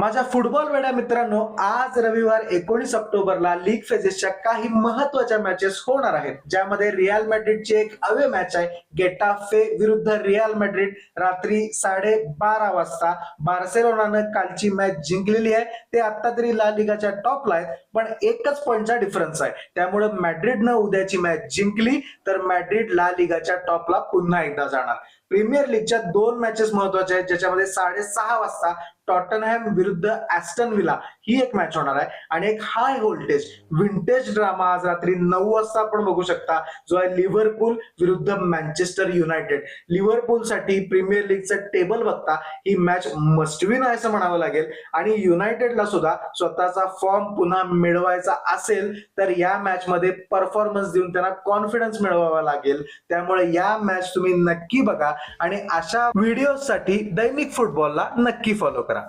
माझ्या फुटबॉल वेड्या मित्रांनो आज रविवार एकोणीस ऑक्टोबरला लीग फेजेसच्या काही महत्त्वाच्या मॅचेस होणार आहेत. ज्यामध्ये रिअल मॅड्रिडची एक अवे मॅच आहे. गेटाफे विरुद्ध रिअल मॅड्रिड रात्री साडे बारा वाजता. बार्सेलोनानं कालची मॅच जिंकलेली आहे. ते आता तरी ला लिगाच्या टॉपला आहेत. पण एकच पॉईंटचा डिफरन्स आहे. त्यामुळे मॅड्रिडनं उद्याची मॅच जिंकली तर मॅड्रिड ला लिगाच्या टॉपला पुन्हा एकदा जाणार. प्रीमियर लीगच्या दोन मॅचेस महत्त्वाच्या आहेत ज्याच्यामध्ये साडेसहा वाजता टॉटनहॅम विरुद्ध ॲस्टन विला ही एक मॅच होणार आहे. आणि एक हाय व्होल्टेज विंटेज ड्रामा आज रात्री नऊ वाजता आपण बघू शकता जो आहे लिव्हरपूल विरुद्ध मँचेस्टर युनायटेड. लिव्हरपूलसाठी प्रीमियर लीगचं टेबल बघता ही मॅच मस्टविन आहे असं म्हणावं लागेल. आणि युनायटेडला सुद्धा स्वतःचा फॉर्म पुन्हा मिळवायचा असेल तर या मॅचमध्ये परफॉर्मन्स देऊन त्यांना कॉन्फिडन्स मिळवावा लागेल. त्यामुळे या मॅच तुम्ही नक्की बघा. आणि अशा व्हिडिओसाठी दैनिक फुटबॉलला नक्की फॉलो करा.